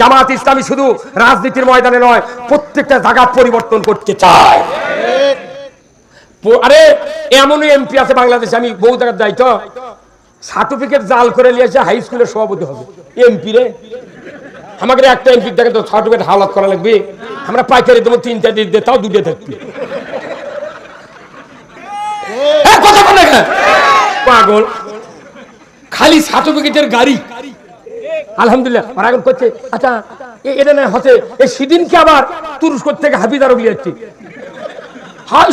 জামাত ইসলামী শুধু রাজনীতির ময়দানে নয় প্রত্যেকটা জায়গা পরিবর্তন করতে চায়। আরে এমনই এমপি আছে বাংলাদেশে আমি বহু জায়গায় যাই তো সার্টিফিকেট জাল করে নিয়ে এসে হাই স্কুলের সভাপতি হবে। এমপি রে। আমাকে একটা এমপি দেখে তো সার্টিফিকেট হাওলাত করা লাগবে। আমরা পাইকারি দেবো তিনটা দিয়ে দে, তাও দুটো থাকবে। পাগল। খালি সার্টিফিকেটের গাড়ি। আলহামদুলিল্লাহ করছে। আচ্ছা এটা হচ্ছে এই সেদিনকে আবার থেকে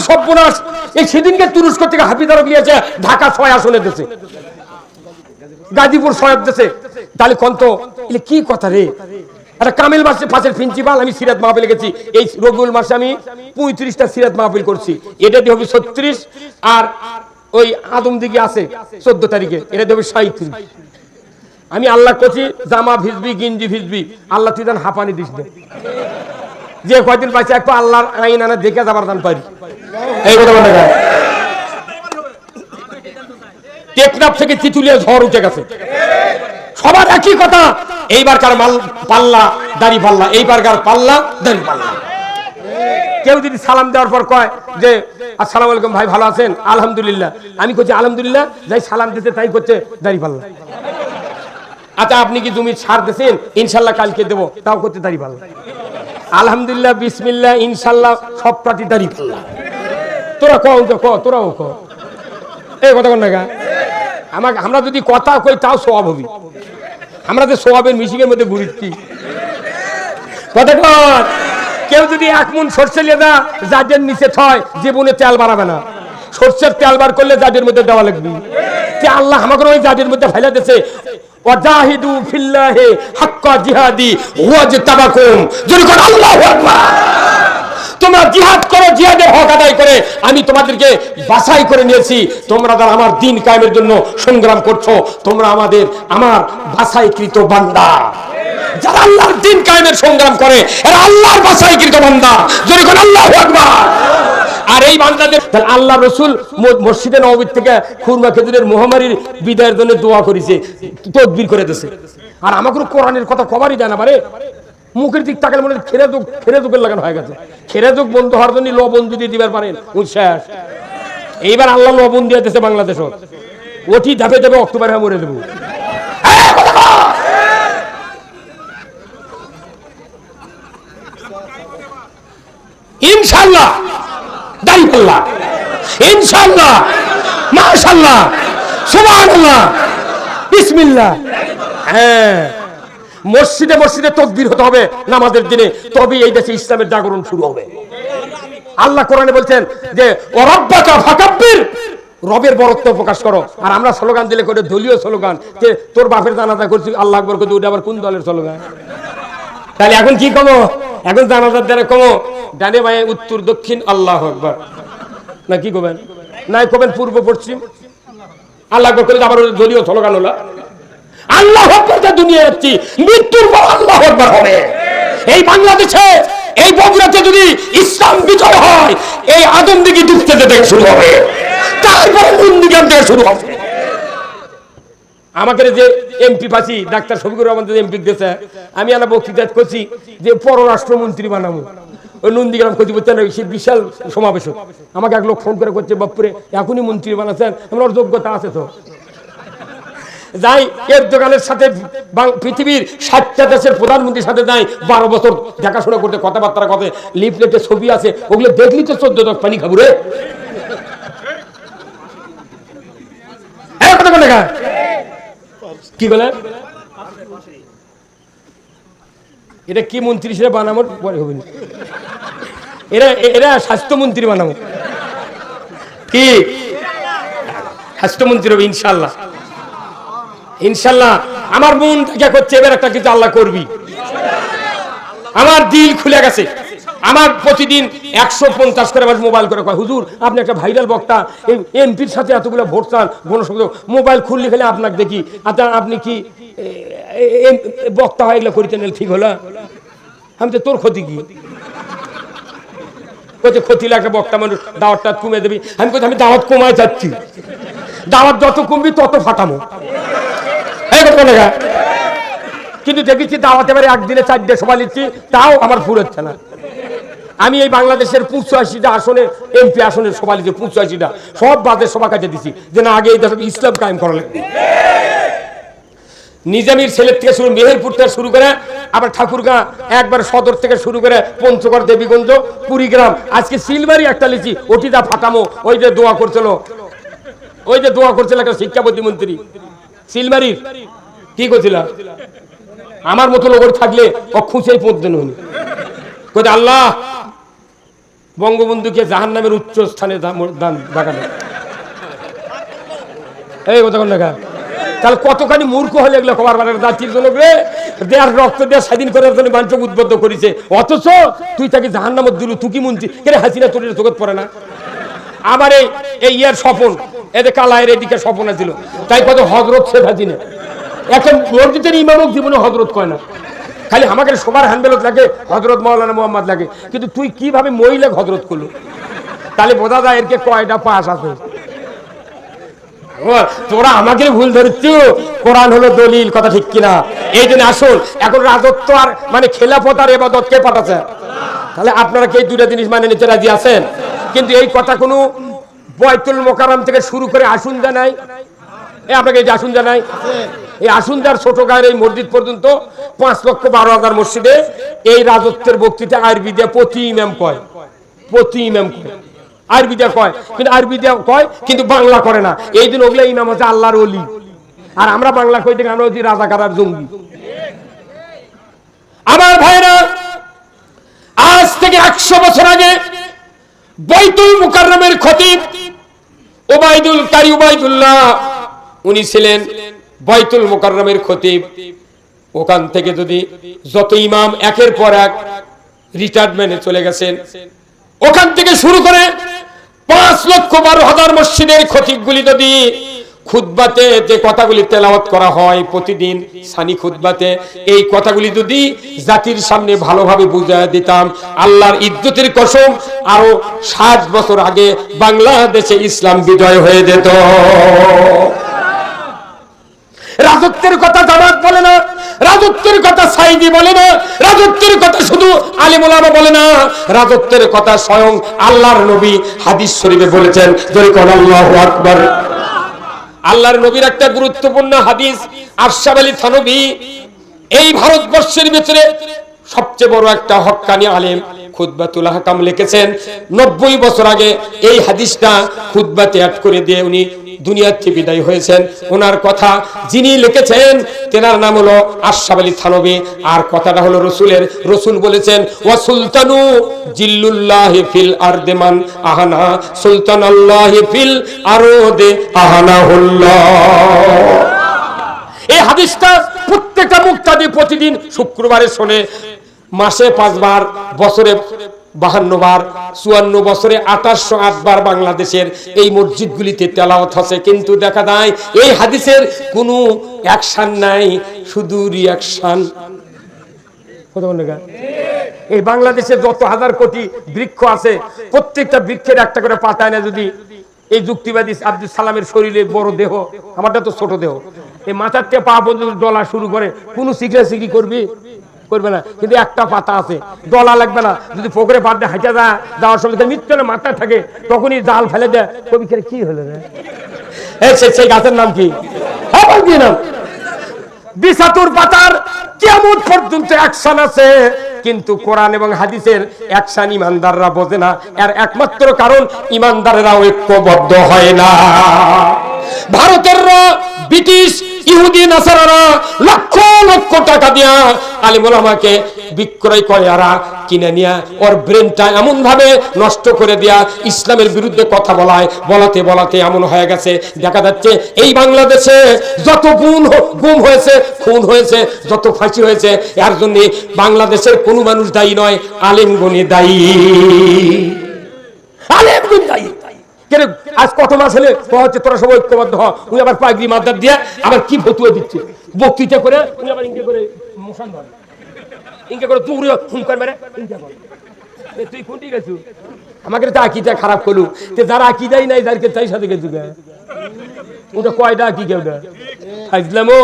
সর্বনাশ এই সেদিনকে থেকে লিয়েছে ঢাকা ছয় দেশে। গাজীপুর সয়েব দেশে। তাহলে কন্ত কি কথা রে? একটা কামিল মাসে পাশের প্রিন্সিপাল আমি সিরাত মাহফিল গেছি। এই রবিউল মাসে আমি পঁয়ত্রিশটা সিরাত মাহফিল করছি। এটা দিয়ে হবে ছত্রিশ, আর ওই আদম দিকে আছে, চোদ্দ তারিখে। এটা দিয়ে হবে সাঁত্রিশ আমি আল্লাহ করছি জামা ভিজবি, গিঞ্জি ভিজবি। আল্লাহ তুই দেন হাঁপানি দিস না যে কয়দিন পাইছে একটু আল্লাহর আইন আনা, দেখে যাবার দান পারি। এই কথা বলে। টেকনাফ থেকে চিতুলিয়া ঝড় উঠে গেছে। সবার একই কথা, এইবার কার মাল পাল্লা, দাড়ি পাল্লা, এইবার কার পাল্লা, দাড়ি পাল্লা। কেউ যদি সালাম দেওয়ার পর কয় যে, আসসালামু আলাইকুম ভাই, ভালো আছেন? আলহামদুলিল্লাহ। আমি করছি আলহামদুলিল্লাহ, যাই সালাম দিতে তাই করছে, দাড়ি পাল্লা। আচ্ছা আপনি কি জমি ছাড় দিয়েছেন ইনশাল্লাহ কালকে দেবো। তাও করতে দাড়ি পাল্লা আলহামদুলিল্লাহ, বিসমিল্লাহ, ইনশাল্লাহ সব পাটি দাড়ি পাল্লা তোরা কও তো ক তোরাও ক এই কথা কন না আমাকে আমরা যদি কথা কই, তাও সোয়াব হবি। আমরা যে সোয়াবের মিশিংয়ের মধ্যে ঘুরিচ্ছি। কথা কর কেউ যদি এক মন সর্ষে লিয়ে দা যাদের নিচে ছয় জীবনে তেল বাড়াবে না। সর্ষের তেল বার করলে যাদের মধ্যে দেওয়া লাগবে। আল্লাহ আমাকে ওই যাদের মধ্যে ফেলে দিয়েছে ওয়াজাহিদু ফিল্লাহি হাক্কা জিহাদি কোন আল্লাহু আকবার তোমরা জিহাদ করো, জিহাদের হক আদায় করে, আমি তোমাদেরকে বাছাই করে নিয়েছি। তোমরা যারা আমার দিন কায়েমের জন্য সংগ্রাম করছ, তোমরা আমাদের, আমার বাছাইকৃত বান্দা। যারা আল্লাহর দিন কায়েমের সংগ্রাম করে, এরা আল্লাহর বাছাইকৃত বান্দা। যদি আল্লাহু আকবার আর এই বান্দাদের আল্লাহ রসুল মসজিদে নবীর থেকে খুরমা খেজুরের মহামারীর বিদায়ের জন্য দোয়া করেছে, তদবির করে দিয়েছে। আর আমাকে কোরআনের কথা কবারই জানা পারে মুখের দিক তাকালে মনে হয় খেরে যোগ খেরে যোগের লাগানো হয়ে গেছে। খেরে যোগ বন্ধ হওয়ার জন্য লবণ যদি দিবার পারেন উচ্ছ্বাস এইবার আল্লাহ লবণ দিয়ে দিয়েছে বাংলাদেশ ওটি ধাপে ধাপে অক্টোবরে মরে দেবো। ইনশাল্লাহ হ্যাঁ মসজিদে মসজিদে তকবীর হতে হবে নামাজের দিনে তবে এই দেশে ইসলামের জাগরণ শুরু হবে। আল্লাহ কোরআনে বলছেন যে রবের বরত্ব প্রকাশ করো। আর আমরা স্লোগান দিলে করে দলীয় স্লোগান, যে তোর বাপের জানাজা করছি, আল্লাহ আকবর ওটা আবার কোন দলের স্লোগান? তাহলে এখন কি কমো? এখন জানাজার দ্বারা কমো? ডানে বায়ে উত্তর, দক্ষিণ, আল্লাহ আকবর। না কি কবেন? নাই কবেন পূর্ব, পশ্চিম? আল্লাহ করে আবার দলীয় স্লোগান হলো। আল্লাহ দুনিয়া যাচ্ছি, মৃত্যুর পর আল্লাহ আকবর হবে। এই বাংলাদেশে, এই বগুড়াতে যদি ইসলাম বিজয় হয়, এই আদম দিকে ডুবতে থেকে শুরু হবে। তারপরে কোন দিকে থেকে শুরু হবে? আমাকে যে এমপি পাচ্ছি, ডাক্তার শফিকুর রহমান এমপি দিয়েছে, আমি একটা বক্তৃতা করছি যে পররাষ্ট্রমন্ত্রী বানাবো। ওই নন্দীগ্রাম সে বিশাল সমাবেশ আমাকে এক লোক ফোন করে করছে, বাপুরে, এখনই মন্ত্রী বানাচ্ছেন, আমার যোগ্যতা আছে তো। যাই, এর দোকানের সাথে পৃথিবীর ষাটটা দেশের প্রধানমন্ত্রীর সাথে যাই, বারো বছর দেখাশোনা করতে কথাবার্তা কথা লিফলেটে ছবি আছে, ওগুলো দেখলি তো চোদ্দ দশ পানি খাব রে। কি বলে? এটা কি মন্ত্রী হিসেবে বানাবো? পরে হবে। এরা এরা স্বাস্থ্যমন্ত্রী বানাবো। কি? স্বাস্থ্যমন্ত্রী হবে, ইনশাল্লাহ। ইনশাল্লাহ। আমার মন থেকে করছে, এবার একটা কিছু আল্লাহ করবি। আমার দিল খুলে গেছে। আমার প্রতিদিন একশো পঞ্চাশ করে আমার মোবাইল করে কয়, হুজুর, আপনি একটা ভাইরাল বক্তা। এই এমপির সাথে এতগুলো ভোট চান, গণসংযোগ। মোবাইল খুললে খেলে আপনাকে দেখি। আচ্ছা আপনি কি বক্তা হয়, এগুলো করিতে নিলে ঠিক হলো? আমি তো তোর ক্ষতি কি? বলছে, ক্ষতি লাগলে বক্তা মানুষ দাওয়াতটা কমে দেবি। আমি বলছি, আমি দাওয়াত কমায় যাচ্ছি। দাওয়াত যত কমবি তত ফাটামো। কিন্তু দেখেছি দাওয়াতে বাড়ি একদিনে চারটে সভা নিচ্ছি, তাও আমার ফুরোচ্ছে না। আমি এই বাংলাদেশের পঁচাশিটা আসনে, এমপি আসনের সভা নিচ্ছি পঁচাশিটা সব বাদের সভা কাটে দিছি যে না, আগে এই দেশে ইসলাম কায়েম করা লাগবে। নিজামির ছেলের থেকে শুরু, মেহেরপুর থেকে শুরু করে, আবার ঠাকুরগাঁ, একবার সদর থেকে শুরু করে পঞ্চগড়, দেবীগঞ্জ, কুড়িগ্রাম, আজকে সিলবারি একটা লিচি ওটিটা ফাটামো, ওই যে দোয়া করছিল। ওই যে দোয়া করছিল একটা শিক্ষা প্রতিমন্ত্রী। সিলবারির কি করছিল? আমার মতো লোক থাকলে ও খুঁজেই পড়তেন কোথায় আল্লাহ, বঙ্গবন্ধুকে জাহান নামের উচ্চ স্থানে দেখানো এই কথা কোন দেখা তাহলে কতখানি মূর্খ হলে এগুলো কবার বারের জাতির জন্য রে দেয়ার রক্ত দিয়ে স্বাধীন করার জন্য মানুষকে উদ্বুদ্ধ করেছে। অথচ তুই তাকে জাহান নামত দিলু তুই কি মন্ত্রী কে হাসিনা, তোর চোখত পড়ে না? আবার এই ইয়ার স্বপন, এদের কালায়ের এদিকে স্বপন ছিল তাই কত হজরত শেখ হাসিনা। এখন মসজিদের ইমামক জীবনে হজরত কয় না? খালি আমাকে সবার হ্যান্ডেলত লাগে হজরত মৌলানা মোহাম্মদ লাগে। কিন্তু তুই কীভাবে মহিলা হজরত করল? তাহলে বোঝা যায় এরকে কয়টা পাশ আছে। তোরা আমাকে ভুল ধরছ কোরআন হলো দলিল, কথা ঠিক কিনা? এই জন্য আসুন, এখন রাজত্ব আর মানে খেলাফত আর এবাদত কে পাঠাচ্ছে? তাহলে আপনারা কি দুটা জিনিস মানে নিতে রাজি আছেন? কিন্তু এই কথা কোনো বয়তুল মোকারাম থেকে শুরু করে আসুন জানাই। আপনাকে এই আসুন জানাই। এই আসুনদার ছোট গায়ের এই মসজিদ পর্যন্ত পাঁচ লক্ষ বারো হাজার মসজিদে এই রাজত্বের বক্তৃতা আরবি দিয়ে প্রতি ইমাম কয়। প্রতি ইমাম কয়। আরবি দিয়ে কয়, কিন্তু আরবি দিয়ে কয়, কিন্তু বাংলা করে না। এই দিন ওগুলো ইমাম হচ্ছে আল্লাহর অলি আর আমরা বাংলা কই থেকে আমরা হচ্ছি রাজাকার আর জঙ্গি। আমার ভাইরা, আজ থেকে একশো বছর আগে বৈতুল মুকাররমের খতিব ওবায়দুল কারি ওবায়দুল্লাহ উনি ছিলেন বৈতুল মুকাররমের খতিব। ওখান থেকে যদি যত ইমাম একের পর এক রিটায়ারমেন্টে চলে গেছেন, ওখান থেকে শুরু করে পাঁচ লক্ষ বারো হাজার মসজিদের খতিবগুলি যদি খুতবাতে যে কথাগুলি তেলাওয়াত করা হয় প্রতিদিন সানি খুতবাতে, এই কথাগুলি যদি জাতির সামনে ভালোভাবে বুঝায় দিতাম, আল্লাহর ইজ্জতের কসম আরও ষাট বছর আগে বাংলাদেশে ইসলাম বিজয় হয়ে যেত। রাজত্বের কথা জামাত বলে না, রাজত্বের কথা সাইদি বলে না, রাজত্বের কথা শুধু আলিমুলামা বলে না, রাজত্বের কথা স্বয়ং আল্লাহর নবী হাদিস শরীফে বলেছেন আল্লাহু আল্লাহর নবীর একটা গুরুত্বপূর্ণ হাদিস আরশাদ আলী থানবী এই ভারতবর্ষের ভিতরে সবচেয়ে বড় একটা হক্কানি আলেম খুতবাতুল হাকাম লিখেছেন। নব্বই বছর আগে এই হাদিসটা খুতবাতে অ্যাড করে দিয়ে উনি দুনিয়ার থেকে বিদায় হয়েছেন। ওনার কথা যিনি লিখেছেন, তেনার নাম হলো আশরাফ আলী থানবী আর কথাটা হলো রসুলের। রসুল বলেছেন ও সুলতানু জিল্লুল্লাহ ফিল আরদেমান আহানা সুলতান আল্লাহ ফিল আরদে আহানাহুল্লাহ। এই হাদিসটা প্রত্যেকটা মুক্তাদি প্রতিদিন শুক্রবারে শোনে। মাসে পাঁচবার, বছরে বাহান্ন বার, চুয়ান্ন বছরে আঠাশশো বার বাংলাদেশের এই মসজিদগুলিতে তেলাওয়াত আছে। কিন্তু দেখা যায়, এই হাদিসের কোনো অ্যাকশন নাই, শুধু রিয়াকশন এই বাংলাদেশে যত হাজার কোটি বৃক্ষ আছে, প্রত্যেকটা বৃক্ষের একটা করে পাতায় না যদি এই যুক্তিবাদী আব্দুল সালামের শরীরে বড় দেহ, আমারটা তো ছোট দেহ। এই মাথার থেকে পা পর্যন্ত ডলা শুরু করে, কোনো শিখলে শিখি করবি? করবে না। কিন্তু একটা পাতা আছে ডলা লাগবে না। যদি পুকুরে পাত হাঁটা যা যাওয়ার সময় মৃত্যু মাথা থাকে, তখনই জাল ফেলে দেয়। কবি কে হলো সেই গাছের নাম কি? নাম? পাতার কেমন পর্যন্ত অ্যাকশন আছে? কিন্তু কোরআন এবং হাদিসের অ্যাকশন ইমানদাররা বোঝে না। এর একমাত্র কারণ, ইমানদারেরাও ঐক্যবদ্ধ হয় না। ভারতের ব্রিটিশ ইহুদি, নাসারারা লক্ষ লক্ষ টাকা দিয়া আলিমুল আমাকে বিক্রয় করে আরা, কিনে নিয়া ওর ব্রেনটা এমন ভাবে নষ্ট করে দেয়া ইসলামের বিরুদ্ধে কথা বলায়, বলাতে বলাতে এমন হয়ে গেছে। দেখা যাচ্ছে এই বাংলাদেশে যত গুণ গুম হয়েছে, খুন হয়েছে, যত ফাঁসি হয়েছে, এর জন্য বাংলাদেশের কোনো মানুষ দায়ী নয় আলিমগণি দায়ী। আলিমগণ দায়ী। আজ কত মাস হলে হচ্ছে তোরা সব ঐক্যবদ্ধ হ। উনি আবার পাগড়ি মাদার দিয়ে আবার কি ফতুয়া দিচ্ছে? বক্তৃতা করে উনি আবার ইনকে করে ইনকে করে তুই মেরে। তুই আমাকে তো আকিটা খারাপ করলু। তে যারা আকিদাই নাই যারকে তাই সাথে গেছু ওটা কয়টা কি কেউটা ফাইজলামো?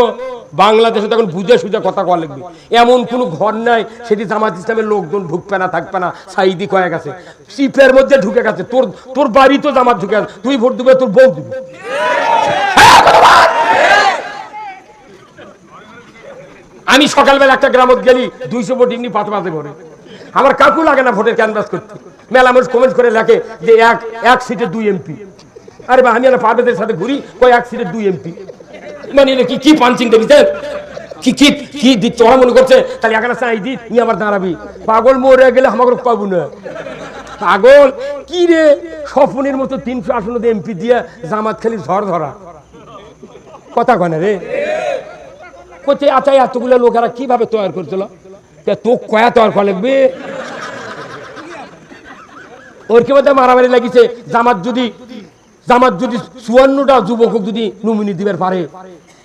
বাংলাদেশে তখন বুঝে সুঝে কথা কওয়া লাগবে। এমন কোনো ঘর নাই, সেটি জামাত ইসলামের লোকজন ঢুকবে না, থাকবে না সাইদি কয়ে গেছে। চিপের মধ্যে ঢুকে গেছে, তোর তোর বাড়ি তো জামাত ঢুকে গেছে, তুই ভোট দিবে, তোর বউ দিবে। আমি সকালবেলা একটা গ্রামত গেলি, দুইশো ভোট এমনি পাতে পাতে করে আমার কাকু লাগে না ভোটের ক্যানভাস করতে। মেলা মানুষ কমেন্ট করে লেখে যে এক এক সিটে দুই এমপি আরে বা, আমি পার্টিদের সাথে ঘুরি কই এক সিটে দুই এমপি মানে কি কি পাঞ্চিং কি কি কি মনে করছে, তাহলে ই দাঁড়াবি। পাগল মরে গেলে আমাকে পাবো না। পাগল, কি রে? স্বপ্নের মতো তিনশো আসন এমপি দিয়ে জামাত খালি ঝড় ধরা। কথা কনে রে? কোথায় আচ্ছা এতগুলো লোকেরা কীভাবে তৈরি করছিল? তা কয়া তৈরি করা লাগবে? ওর কি মধ্যে মারামারি লাগিছে। জামাত যদি জামাত যদি চুয়ান্নটা যুবক যদি নমিনি দিবার পারে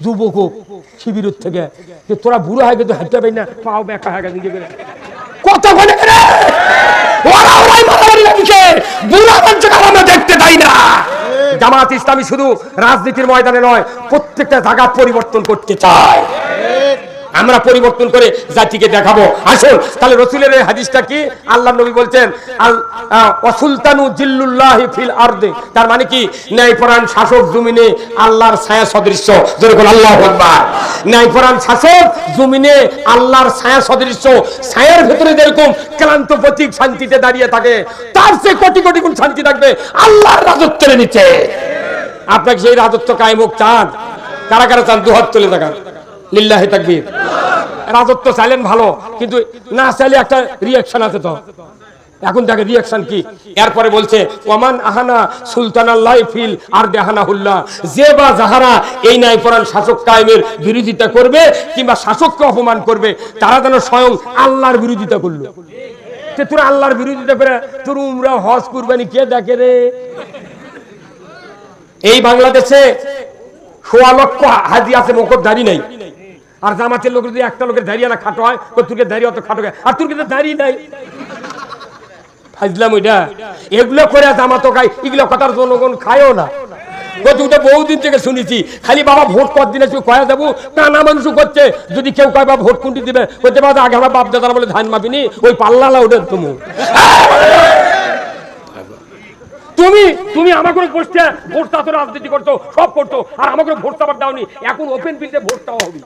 যুবক শিবির থেকে। যে তোরা বুড়ো হয়ে গেছে, হাঁটতে পারি না, পাও বেকা হয়ে গেছে করে। কত বলে দেখতে পাই না। জামাত ইসলামী শুধু রাজনীতির ময়দানে নয়, প্রত্যেকটা জায়গা পরিবর্তন করতে চায়। আমরা পরিবর্তন করে জাতিকে দেখাবো। আসুন, তাহলে রসুলের এই হাদিসটা কি? আল্লাহ নবী বলছেন অসুলতানু জিল্লুল্লাহি ফিল আরদে। তার মানে কি? ন্যায়পরায়ণ শাসক জমিনে আল্লাহর ছায়া সদৃশ্য যেরকম আল্লাহ আকবার। ন্যায়পরায়ণ শাসক জমিনে আল্লাহর ছায়া সদৃশ্য ছায়ার ভেতরে যেরকম ক্লান্ত প্রতীক শান্তিতে দাঁড়িয়ে থাকে, তার চেয়ে কোটি কোটি গুণ শান্তি থাকবে আল্লাহর রাজত্বের নিচে। আপনাকে সেই রাজত্ব কায়েমক চান। কারা কারা চান? দুহাত তুলে দেখান। লিল্লাহে তাকবীর। রাজত্ব চাইলেন ভালো, কিন্তু না চাইলে একটা রিয়াকশন আছে তো। এখন দেখে রিয়াকশন কি? এরপরে বলছে ওমান আহানা সুলতান আল্লাহ ফিল আর দেহানা হুল্লাহ যে বা যাহারা এই ন্যায় পরাণ শাসক কায়েমের বিরোধিতা করবে কিংবা শাসককে অপমান করবে, তারা যেন স্বয়ং আল্লাহর বিরোধিতা করল। তোরা আল্লাহর বিরোধিতা করে, তোর উমরা, হজ, কুরবানি কে দেখে রে? এই বাংলাদেশে সোয়া লক্ষ হাজি আছে মকর দাড়ি নাই। আর জামাতের লোক যদি একটা লোকের দাঁড়িয়ে না খাটো হয় তো তুর্কে দাঁড়িয়ে অত খাটো। আর তুর্কে তো দাঁড়িয়ে নাই? ফাজলাম ওইটা এগুলো করে জামাত খাই এগুলো কথার জনগণ খায়ও না। বহুদিন থেকে শুনেছি, খালি বাবা ভোট কর তুই কয়া দেবো কানা মানুষ করছে। যদি কেউ কয় বাবা ভোট কোনটি দিবে? বলতে পারবে আগে আমার বাপ দাদারা বলে ধান মাপিনি, ওই পাল্লা ওটা তুমি তুমি তুমি আমাকে বসতে ভোট তো রাজনীতি করতো সব করতো আর আমাকে ভোট চাপার দাওনি এখন ওপেন ফিল্ডে ভোট চাওয়া হবে।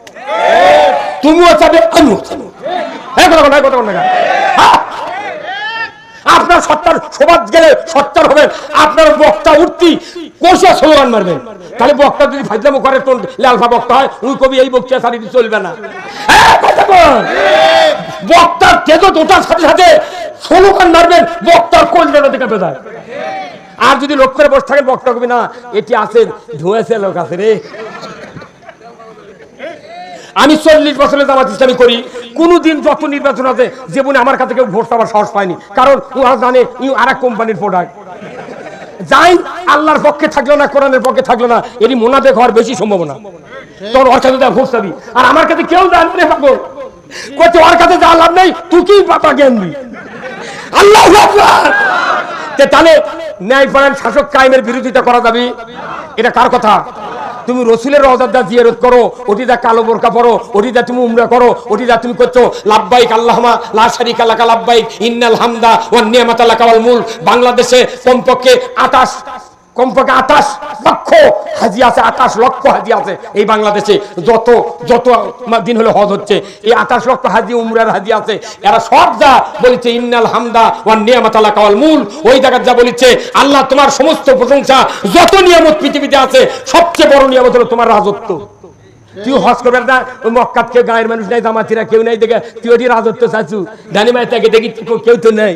তুমিও চাবে, আমিও হ্যাঁ। আপনার সত্তার সমাজ গেলে সত্তার হবেন আপনার বক্তা উঠতি কোষে স্লোগান মারবেন তাহলে বক্তা যদি ফাজলামো করে তো লালফা বক্তা হয়, ওই কবি এই বক্তা সারি চলবে না। বক্তার তেজ ওঠার সাথে সাথে স্লোগান মারবেন, বক্তার জায়গা থেকে বেদায় আর যদি লোক করে বসে থাকেন, বক্তা কবি না, এটি আছে ধুয়েছে লোক আছে রে। আমি চল্লিশ বছরের জামাত ইসলামী করি, কোনদিন যত নির্বাচন আছে, জীবনে আমার কাছে কেউ ভোট পাওয়ার সাহস পায়নি, কারণ ওরা জানে ই আর কোম্পানির প্রোডাক্ট যাই, আল্লাহর পক্ষে থাকল না, কোরআনের পক্ষে থাকল না এটি মোনাদে হওয়ার বেশি সম্ভাবনা। তোর ওর কাছে ভোট চাবি, আর আমার কাছে কেউ জানবে পাবো। কত ওর কাছে যা লাভ নেই, তুই কি বাবা জ্ঞান আল্লাহ আকবার তে তাহলে ন্যায়পরায়ণ শাসক কায়েমের বিরোধিতা করা যাবে? এটা কার কথা? তুমি রসুলের রজাদা জিয়ারত করো, ওটি দা কালো বোরকা পরো, ওটি দা তুমি উমরা করো, ওটি দা তুমি করছ, লাভবাইক আল্লাহমা লাশারিক আল্লাহ লাভবাইক, ইন্নাল হামদা ও নিয়ামাত আল্লাহ ওয়াল মূল বাংলাদেশে কমপক্ষে 28 কমপক্ষে আঠাশ লক্ষ হাজি আছে আঠাশ লক্ষ হাজি আছে। এই বাংলাদেশে যত যত দিন হলে হজ হচ্ছে, এই আঠাশ লক্ষ হাজি উমরার হাজি আছে। এরা সব যা বলেছে, ইন্নাল হামদা ওয়ান নিয়ামত আল্লাহ কাওয়াল মূল ওই জায়গায় যা বলেছে, আল্লাহ তোমার সমস্ত প্রশংসা, যত নিয়ামত পৃথিবীতে আছে, সবচেয়ে বড় নিয়ামত হলো তোমার রাজত্ব। তুই হজ করবে না, ওই মক্কাত কেউ গায়ের মানুষ নাই, জামাতিরা কেউ নাই, দেখে তুই ওটি রাজত্ব চাচ্ছু জানি তাকে দেখি, কেউ তো নেই।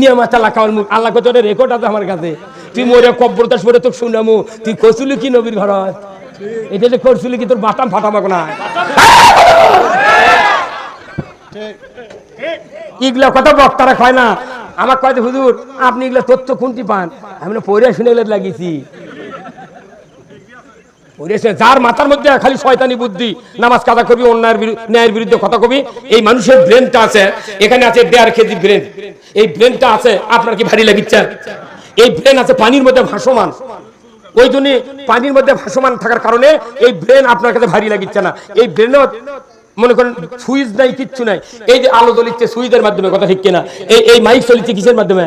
নিয়ামত আল্লাহ কাওয়াল মুখ আল্লাহ কত রেকর্ড আছে আমার কাছে। তুই মরে কব্বরদাস পরে তো শুনামু তুই কচুলি কি নবীর ঘর? এটা যে করছিলি কি তোর বাটাম ফাটামাক না? এগুলা কথা বক্তারা কয় না? আমার কয় যে, হুজুর আপনি এগুলা তথ্য কোনটি পান? আমি না পড়ে শুনে এগুলো লাগিয়েছি। যার মাথার মধ্যে খালি শয়তানি বুদ্ধি নামাজ কাদা করবি অন্যায়ের ন্যায়ের বিরুদ্ধে কথা কবি এই মানুষের ব্রেনটা আছে এখানে আছে দেড় কেজি ব্রেন এই ব্রেনটা আছে আপনার কি ভারী লাগিচ্ছে? এই ব্রেন আছে পানির মধ্যে ভাসমান। ওই জন্য পানির মধ্যে ভাসমান থাকার কারণে এই ব্রেন আপনার কাছে ভারী লাগিচ্ছে না। এই ব্রেনও মনে করেন সুইচ নাই, কিচ্ছু নাই। এই যে আলো জ্বলিচ্ছে সুইচের মাধ্যমে, কথা ঠিক কিনা? এই এই মাইক চলিচ্ছে কিসের মাধ্যমে?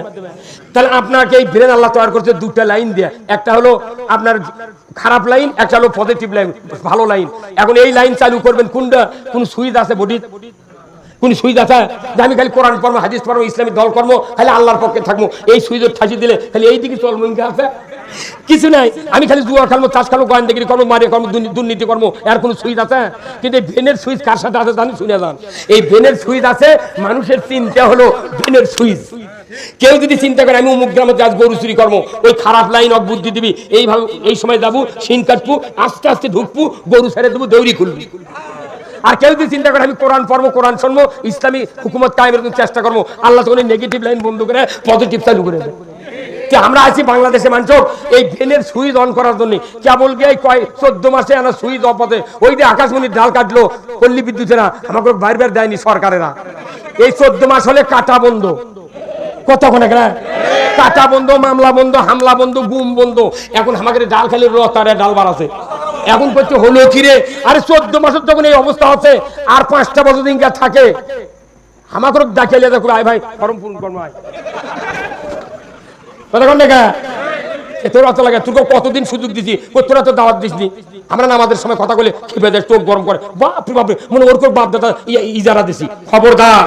তাহলে আপনাকে এই ব্রেন আল্লাহ তৈরি করছে দুটা লাইন দিয়ে। একটা হলো আপনার খারাপ লাইন, একটা হলো পজিটিভ লাইন, ভালো লাইন। এখন এই লাইন চালু করবেন কোনটা? কোন সুইচ আছে বডি? কোন সুইচ আছে যে আমি খালি কোরআন কর্ম হাদিস কর্ম ইসলামিক দল কর্ম খালি আল্লাহর পক্ষে থাকব, এই সুইচের ঠাসি দিলে খালি এই দিকে চলবো, ইনকা আছে? কিছু নাই। আমি খালি জুয়া খেলব, চাষ খেলব, গোয়েন্দাগিরি কর্ম মারে কর্ম দুর্নীতি কর্ম এর কোনো সুইচ আছে? কিন্তু এই ভেনের সুইচ কার সাথে আছে জানি শুনে যান। এই ভেনের সুইচ আছে, মানুষের চিন্তা হলো ভেনের সুইচ কেউ যদি চিন্তা করে, আমি অমুক গ্রামে আজ গরু চুরি করব, ওই খারাপ লাইন অক বুদ্ধি দিবি, এইভাবে, এই সময় যাব সিন কাটবো, আস্তে আস্তে ঢুকবো, গরু ছেড়ে দেবো, দৌড়ি খুলবি। আর কেউ যদি চিন্তা করে আমি কোরআন পড়ব, কোরআন শুনব, ইসলামী হুকুমত কায়েমের চেষ্টা করব, আল্লাহ তখন নেগেটিভ লাইন বন্ধ করে পজিটিভ চালু করে দেবে। আমরা আছি বাংলাদেশে মানুষ এই ভেনের সুইচ অন করার জন্য। কেবল গিয়ে কয়, চোদ্দ মাসে আনা সুইচ অপথে ওই যে আকাশমণির ডাল কাটলো, পল্লী বিদ্যুতেরা আমাকে বাইরে বাইরে দেয়নি সরকারেরা। এই চোদ্দ মাস হলে কাটা বন্ধ। কতক্ষণ এখানে? কাটা বন্ধ, মামলা বন্ধ, হামলা বন্ধ, গুম বন্ধ। এখন আমাকে ডাল খালি রতারে ডাল বাড়াছে এখন করছে হলো কিরে আরে চোদ্দ মাসের যখন এই অবস্থা হচ্ছে আর পাঁচটা বছর দিন থাকে। আমাকে ডাকিয়ে দেখো, আয় ভাই, ফরম পূরণ করব তোর অত লাগে কতদিন সুযোগ দিছি? তোরা তো দাওয়াত দিসনি? আমরা না আমাদের সময় কথা বলে খেপে দেয় চোখ গরম করে। বাপরে বাপরে ওর বাপ দাদা ইজারা দিছি। খবরদার,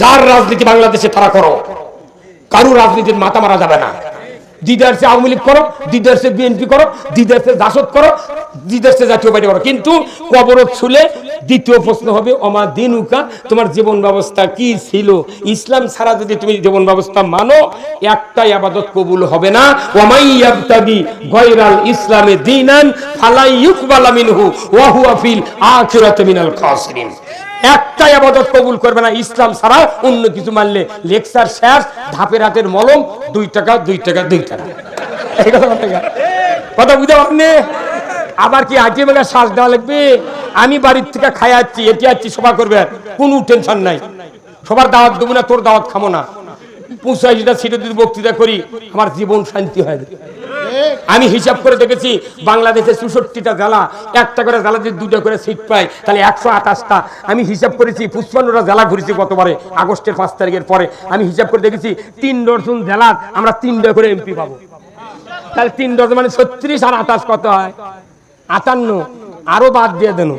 যার রাজনীতি বাংলাদেশে তারা করো, কারু রাজনীতির মাথা মারা যাবে না। দিদার সে আওয়ামী লীগ করো দিদারসে বিএনপি করো দিদারসে জাসদ করো দিদারসে জাতীয় পার্টি করো। কিন্তু কবর ছুলে দ্বিতীয় প্রশ্ন হবে, অমা দিনুকা, তোমার জীবন ব্যবস্থা কি ছিল? ইসলাম ছাড়া যদি তুমি জীবন ব্যবস্থা মানো, একটাই আবাদত কবুল হবে না। ওয়ামাই ইয়াবতাগি গায়রাল ইসলামে দীনান, ফালাই ইউকবালা মিনহু, ওয়া হুয়া ফিল আখিরাতি মিনাল খাসিরিন। একটাই আবাদত কবুল করবে না ইসলাম ছাড়া, অন্য কিছু মানলে লেকচার শেষ ধাপের হাতের মলম, দুই টাকা দুই টাকা দুই টাকা। কথা বুঝতে পারেননি আবার কি আজকে বেলা শ্বাস দেওয়া লাগবে? আমি বাড়ির থেকে খাই যাচ্ছি এটি যাচ্ছি সভা করবে। কোনো টেনশন নাই। সবার দাওয়াত দেবো না, তোর দাওয়াত খামো না। পঁচাশিটা সিটে যদি বক্তৃতা করি, আমার জীবন শান্তি হয় আমি হিসাব করে দেখেছি, বাংলাদেশে চৌষট্টিটা জেলা, একটা করে জেলা যদি দুটো করে সিট পায়, তাহলে একশো আঠাশটা। আমি হিসাব করেছি পুষ্পান্নটা জেলা ঘুরেছি গতবারে, আগস্টের পাঁচ তারিখের পরে। আমি হিসাব করে দেখেছি, তিন ডজন জেলার আমরা তিনটা করে এমপি পাবো। তাহলে তিন ডজন মানে ছত্রিশ আর আঠাশ কত হয়? আটান্ন। আরও বাদ দিয়ে দেন।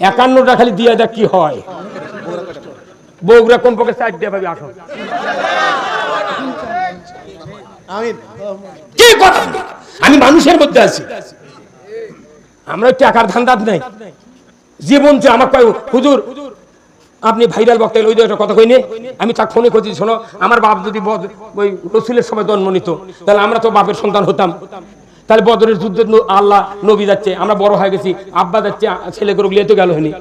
একান্নটা খালি দিয়ে দেখ কি হয়। বউরা কমপক্ষে চার দিয়ে পাবি আসো। আমি কি কথা? আমি মানুষের মধ্যে আছি। আমরা ওই টাকার ধান্দাত নেই। জীবন যে আমার কয় হুজুর আপনি ভাইরাল বক্তা ওই যে একটা কথা কইনি? আমি তাকে ফোনে খুঁজি শোনো আমার বাপ যদি ওই রসুলের সময় জন্ম নিত তাহলে আমরা তো বাপের সন্তান হতাম। তাহলে বদরের যুদ্ধে আল্লাহ, নবী যাচ্ছে, আমরা বড় হয়ে গেছি, আব্বা যাচ্ছে, ছেলে করে লিয়ে তো গেল হয়নি।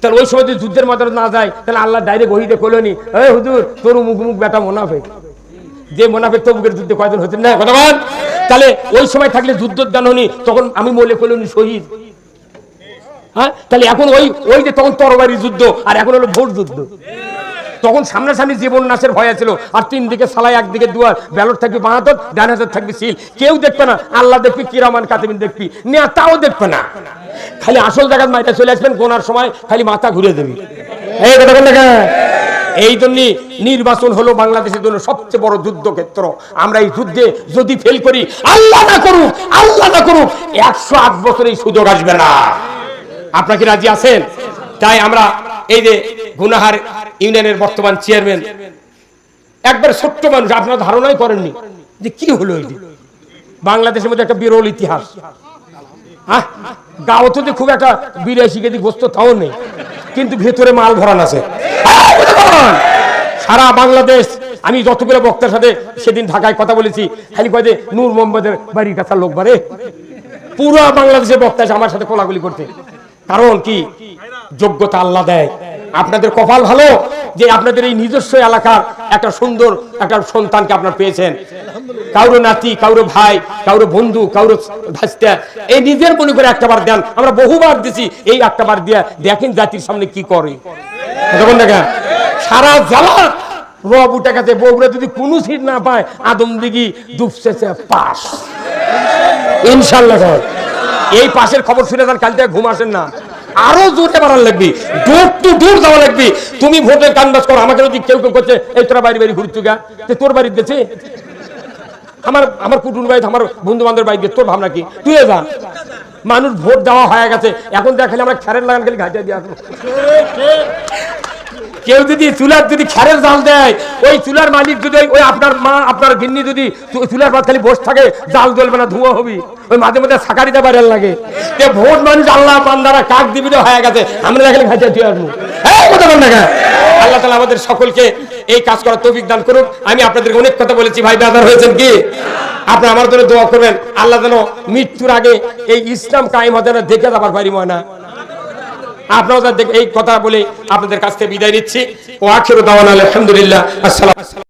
তাহলে ওই সময় যদি যুদ্ধের মাধ্যমে না যায়, তাহলে আল্লাহ ডাইরেক্ট ওহিদে কইলনি এই হুজুর, তোর মুখ মুখ বেটা মোনাফে। যে মোনাফেক তবুকের যুদ্ধে কয়জন হতেন না, কথা বল? তাহলে ওই সময় থাকলে যুদ্ধ দান হনি তখন আমি মনে করলেন শহীদ। হ্যাঁ? তাহলে এখন ওই ওই যে তখন তরবারি যুদ্ধ, আর এখন হলো ভোট যুদ্ধ। তখন সামনাসামনি জীবন নাশের ভয় ছিল। আর তিন দিকে সালাই একদিকে দুয়ার, ব্যালট থাকবে বাহাতর, ডান হাতের থাকবে সিল। কেউ দেখবে না, আল্লাহ দেখবি কিরামান কাতিমিন দেখবি। নেতাও দেখবে না। খালি আসল জায়গায় মাইটা চলে আসবেন, গোনার সময় খালি মাথা ঘুরে দেবি। এই কথা কেন? এই জন্য নির্বাচন হলো বাংলাদেশের জন্য সবচেয়ে বড় যুদ্ধক্ষেত্র। আমরা এই যুদ্ধে যদি ফেল করি, আল্লাহ না করুক, আল্লাহ না করুক, একশো আট বছর এই সুযোগ আসবে না। আপনারা কি রাজি আছেন? তাই আমরা এই যে গুনাহার ইউনিয়নের বর্তমান চেয়ারম্যান, একবার ছোট্ট মানুষ, আপনার ধারণাই করেননি যে কি হলো এটি? বাংলাদেশের মধ্যে একটা বিরল ইতিহাস। হ্যাঁ গাঁওতে তো খুব একটা বিরাশি কেজি গোস্ত তাও নেই, কিন্তু ভেতরে মাল ভরান আছে। সারা বাংলাদেশ, আমি যতগুলো বক্তার সাথে সেদিন ঢাকায় কথা বলেছি, খালি কয়ে নূর মোহাম্মদের বাড়ির কাছার লোক বারে। পুরো বাংলাদেশের বক্তা আমার সাথে কোলাগুলি করতে কারণ কি? যোগ্যতা আল্লাহ দেয়। আপনাদের কপাল ভালো যে আপনাদের এই নিজস্ব এলাকার একটা সুন্দর একটা সন্তানকে আপনার পেয়েছেন। কাউরো নাতি কাউরো ভাই কাউরো বন্ধু কাউরো ভাস্তা এই নিজের মনে করে একটা বার দেন। আমরা বহুবার দিছি, এই একটা বার দিয়া দেখেন জাতির সামনে কি করে। দেখুন দেখা সারা জেলা রব উঠে গেছে বগুড়া যদি কোনো সিট না পায়, আদম দিঘি দুপসেছে পাস ইনশাল্লাহ কর এই পাশের খবর শুনে তার কাল থেকে ঘুম আসেন না। আরও জোরে বাড়ান লাগবি। দূর টু দূর যাওয়া লাগবি। তুমি ভোটের কানবাস করো, আমাকে যদি কেউ কেউ করছে, এই তোরা বাড়ি বাড়ি ঘুরছু গা? তোর বাড়ি গেছে? আমার আমার কুটুর বাড়ি আমার বন্ধু বান্ধবের বাড়ি গেছে তোর ভাবনা কি? তুই যা। মানুষ ভোট দেওয়া হয়ে গেছে। এখন দেখালে আমরা খ্যারের লাগান খালি ঘাটিয়ে দিয়ে আসব। কেউ যদি চুলার যদি খ্যারের জাল দেয়, ওই চুলার মালিক যদি, ওই- আপনার মা, আপনার গিন্নি যদি চুলার পাত খালি বসে থাকে, জাল জ্বলবে না, ধোঁয়া হবি। ওই মাঝে মধ্যে সাকারিতে বাইরে লাগে। তে ভোট মানুষ আল্লাহ পান্দারা কাক দিবি হয়ে গেছে, আমরা দেখলে ঘাটিয়ে দিয়ে আসব? আল্লাহ তালা আমাদের সকলকে এই কাজ করার তৌফিক দান করুক। আমি আপনাদেরকে অনেক কথা বলেছি, ভাই বেদার হয়েছেন কি? আপনারা আমার জন্য দোয়া করবেন। আল্লাহ যেন মৃত্যুর আগে এই ইসলাম কায়েম হতে দেখে যাবার পারি ময়না। আপনারা এই কথা বলে আপনাদের কাছ থেকে বিদায় নিচ্ছি। ও আখির দাওয়ান আলহামদুলিল্লাহ। আসসালাম